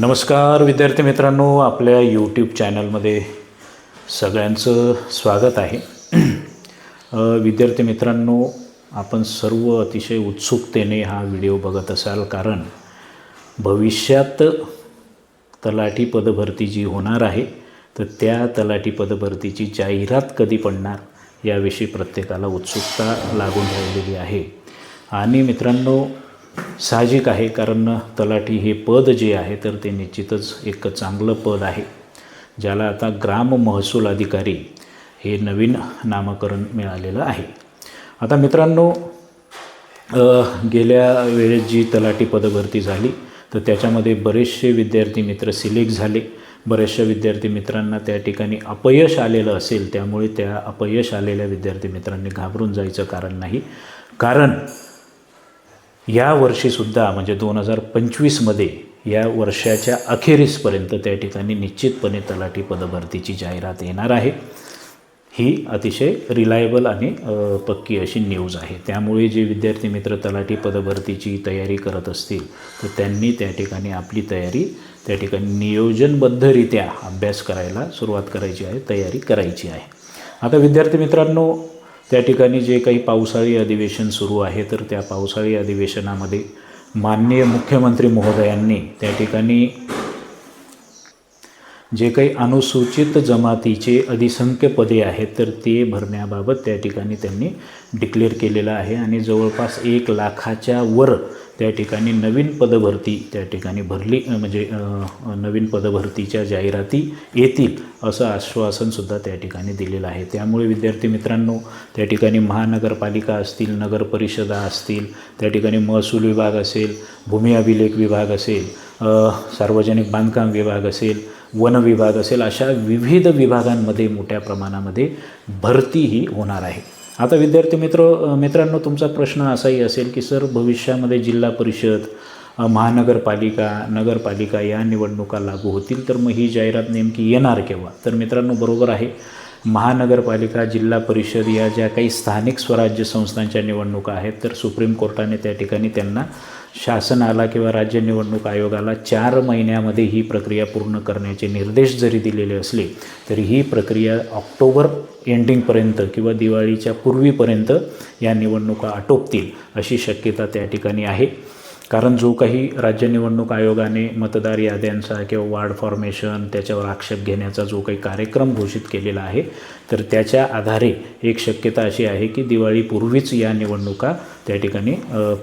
नमस्कार विद्यार्थी मित्रांनो आपल्या यूट्यूब चॅनलमध्ये सगळ्यांचं स्वागत आहे. विद्यार्थी मित्रांनो आपण सर्व अतिशय उत्सुकतेने हा व्हिडिओ बघत असाल कारण भविष्यात तलाठी पदभरती जी होणार आहे तर त्या तलाठी पदभरतीची जाहिरात कधी पडणार याविषयी प्रत्येकाला उत्सुकता लागून राहिलेली आहे. आणि मित्रांनो साहजिक आहे कारण तलाठी हे पद जे आहे तर ते निश्चितच एक चांगलं पद आहे ज्याला आता ग्राम महसूल अधिकारी हे नवीन नामकरण मिळालेलं आहे. आता मित्रांनो गेल्या वेळेस जी तलाठी पदभरती झाली तर त्याच्यामध्ये बरेचसे विद्यार्थी मित्र सिलेक्ट झाले. बऱ्याचशा विद्यार्थी मित्रांना त्या ठिकाणी अपयश आलेलं असेल त्यामुळे त्या अपयश आलेल्या विद्यार्थी मित्रांनी घाबरून जायचं कारण नाही. कारण या वर्षीसुद्धा म्हणजे दोन हजार पंचवीसमध्ये या वर्षाच्या अखेरीसपर्यंत त्या ठिकाणी निश्चितपणे तलाठी पदभरतीची जाहिरात येणार आहे. ही अतिशय रिलायबल आणि पक्की अशी न्यूज आहे. त्यामुळे जे विद्यार्थी मित्र तलाठी पदभरतीची तयारी करत असतील तर त्यांनी त्या ठिकाणी आपली तयारी त्या ठिकाणी नियोजनबद्धरित्या अभ्यास करायला सुरुवात करायची आहे तयारी करायची आहे. आता विद्यार्थी मित्रांनो त्या ठिकाणी जे काही पावसाळी अधिवेशन सुरू आहे तर त्या पावसाळी अधिवेशनामध्ये माननीय मुख्यमंत्री महोदयांनी त्या ठिकाणी जे काही अनुसूचित जमातीचे अधिसंख्य पदे आहेत तर ते भरण्याबाबत त्या ठिकाणी त्यांनी डिक्लेअर केलेलं आहे. आणि जवळपास एक लाखाच्या वर त्या ठिकाणी नवीन पदभरती त्या ठिकाणी भरली म्हणजे नवीन पदभरतीच्या जाहिराती येतील असं आश्वासनसुद्धा त्या ठिकाणी दिलेलं आहे. त्यामुळे विद्यार्थी मित्रांनो त्या ठिकाणी महानगरपालिका असतील नगर परिषदा असतील त्या ठिकाणी महसूल विभाग असेल भूमी अभिलेख विभाग असेल सार्वजनिक बांधकाम विभाग असेल वन विभाग असेल अशा विविध विभागांमध्ये मोठ्या प्रमाणामध्ये भरती ही होणार आहे. आता विद्यार्थी मित्र मित्रांनो तुमचा प्रश्न असाही असेल की सर भविष्यामध्ये जिल्हा परिषद महानगरपालिका नगरपालिका या निवडणुका लागू होतील तर मग ही जाहिरात नेमकी येणार केव्हा? तर मित्रांनो बरोबर आहे. महानगरपालिका जिल्हा परिषद या ज्या काही स्थानिक स्वराज्य संस्थांच्या निवडणुका आहेत तर सुप्रीम कोर्टाने त्या ठिकाणी त्यांना शासनाला किंवा राज्य निवडणूक आयोगाला चार महिन्यामध्ये ही प्रक्रिया पूर्ण करण्याचे निर्देश जरी दिलेले असले तरी ही प्रक्रिया ऑक्टोबर एंडिंगपर्यंत किंवा दिवाळीच्या पूर्वीपर्यंत या निवडणुका आटोपतील अशी शक्यता त्या ठिकाणी आहे. कारण जो काही राज्य निवडणूक आयोगाने मतदार याद्यांचा किंवा वार्ड फॉर्मेशन त्याच्यावर आक्षेप घेण्याचा जो काही कार्यक्रम घोषित केलेला आहे तर त्याच्या आधारे एक शक्यता अशी आहे की दिवाळीपूर्वीच या निवडणुका त्या ठिकाणी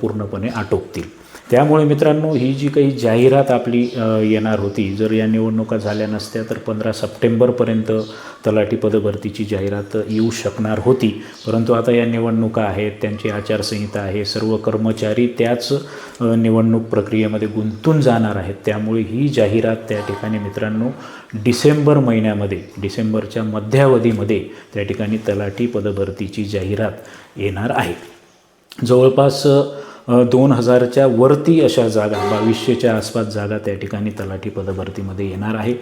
पूर्णपणे आटोपतील. त्यामुळे मित्रांनो ही जी काही जाहिरात आपली येणार होती जर या निवडणुका झाल्या नसत्या तर पंधरा सप्टेंबरपर्यंत तलाठी पदभरतीची जाहिरात येऊ शकणार होती. परंतु आता या निवडणुका आहेत त्यांची आचारसंहिता आहे सर्व कर्मचारी त्याच निवडणूक प्रक्रियेमध्ये गुंतून जाणार आहेत. त्यामुळे ही जाहिरात त्या ठिकाणी मित्रांनो डिसेंबर महिन्यामध्ये डिसेंबरच्या मध्यावधीमध्ये त्या ठिकाणी तलाठी पदभरतीची जाहिरात येणार आहे. जवळपास दोन हजारच्या वरती अशा जागा बावीसशेच्या आसपास जागा त्या ठिकाणी तलाठी पदभरतीमध्ये येणार आहे.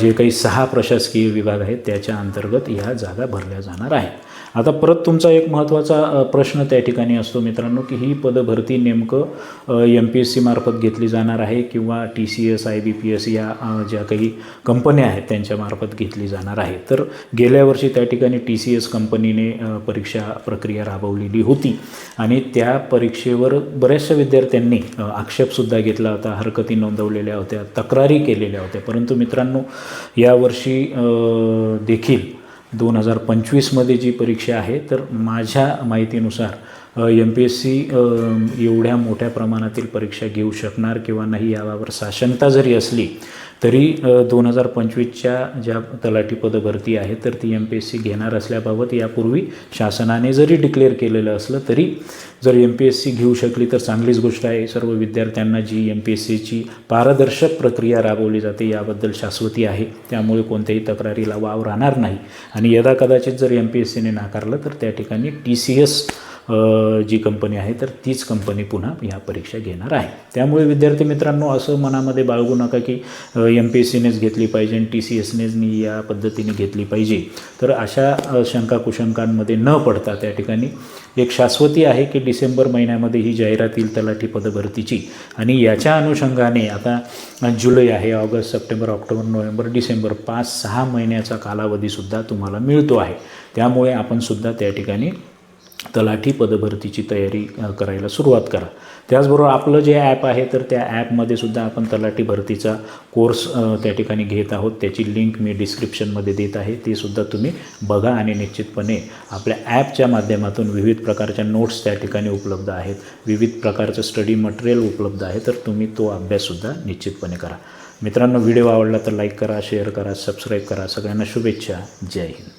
जे काही सहा प्रशासकीय विभाग आहेत त्याच्या अंतर्गत ह्या जागा भरल्या जाणार आहेत. आता परत तुमचा एक महत्त्वाचा प्रश्न त्या ठिकाणी असतो मित्रांनो की ही पदभरती नेमकं एम पी एस सी मार्फत घेतली जाणार आहे किंवा T C S I B P S या ज्या काही कंपन्या आहेत त्यांच्यामार्फत घेतली जाणार आहे. तर गेल्या वर्षी त्या ठिकाणी टी सी एस कंपनीने परीक्षा प्रक्रिया राबवलेली होती आणि त्या परीक्षेवर बऱ्याचशा विद्यार्थ्यांनी आक्षेपसुद्धा घेतला होता हरकती नोंदवलेल्या होत्या तक्रारी केलेल्या होत्या. परंतु मित्रांनो यावर्षी देखील दोन हजार पंचवीसमध्ये जी परीक्षा आहे तर माझ्या माहितीनुसार एम पी एस सी एवढ्या मोठ्या प्रमाणातील परीक्षा घेऊ शकणार किंवा नाही याबाबत साशंकता जरी असली तरी दोन हजार पंचवीसच्या ज्या तलाठी पदभरती आहे तर ती एम पी एस सी घेणार असल्याबाबत यापूर्वी शासनाने जरी डिक्लेअर केलेलं असलं तरी जर एम पी एस सी घेऊ शकली तर चांगलीच गोष्ट आहे. सर्व विद्यार्थ्यांना जी एम पी एस सीची पारदर्शक प्रक्रिया राबवली जाते याबद्दल शाश्वती आहे. त्यामुळे कोणत्याही तक्रारीला वाव राहणार नाही. आणि यदा कदाचित जर एम पी एस सीने नाकारलं तर त्या ठिकाणी टी सी एस जी कंपनी आहे तर तीच कंपनी पुन्हा ह्या परीक्षा घेणार आहे. त्यामुळे विद्यार्थी मित्रांनो असं मनामध्ये बाळगू नका की एम पी एस सीनेच घेतली पाहिजे आणि टी सी एसनेच या पद्धतीने घेतली पाहिजे. तर अशा शंका कुशंकांमध्ये न पडता त्या ठिकाणी एक शाश्वती आहे की डिसेंबर महिन्यामध्ये ही जाहिरात येईल तलाठी पदभरतीची आणि याच्या अनुषंगाने आता जुलै आहे August September October November December पाच सहा महिन्याचा कालावधीसुद्धा तुम्हाला मिळतो आहे. त्यामुळे आपणसुद्धा त्या ठिकाणी तलाठी पदभरतीची तयारी करायला सुरुवात करा. त्याचबरोबर आपलं जे ॲप आहे तर त्या ॲपमध्ये सुद्धा आपण तलाठी भरतीचा कोर्स त्या ठिकाणी घेत आहोत. त्याची लिंक मी डिस्क्रिप्शनमध्ये देत आहे. ती सुद्धा तुम्ही बघा आणि निश्चितपणे आपल्या ॲपच्या माध्यमातून विविध प्रकारच्या नोट्स त्या ठिकाणी उपलब्ध आहेत. विविध प्रकारचं स्टडी मटेरियल उपलब्ध आहे तर तुम्ही तो अभ्याससुद्धा निश्चितपणे करा. मित्रांनो व्हिडिओ आवडला तर लाईक करा शेअर करा सबस्क्राईब करा. सगळ्यांना शुभेच्छा. जय हिंद.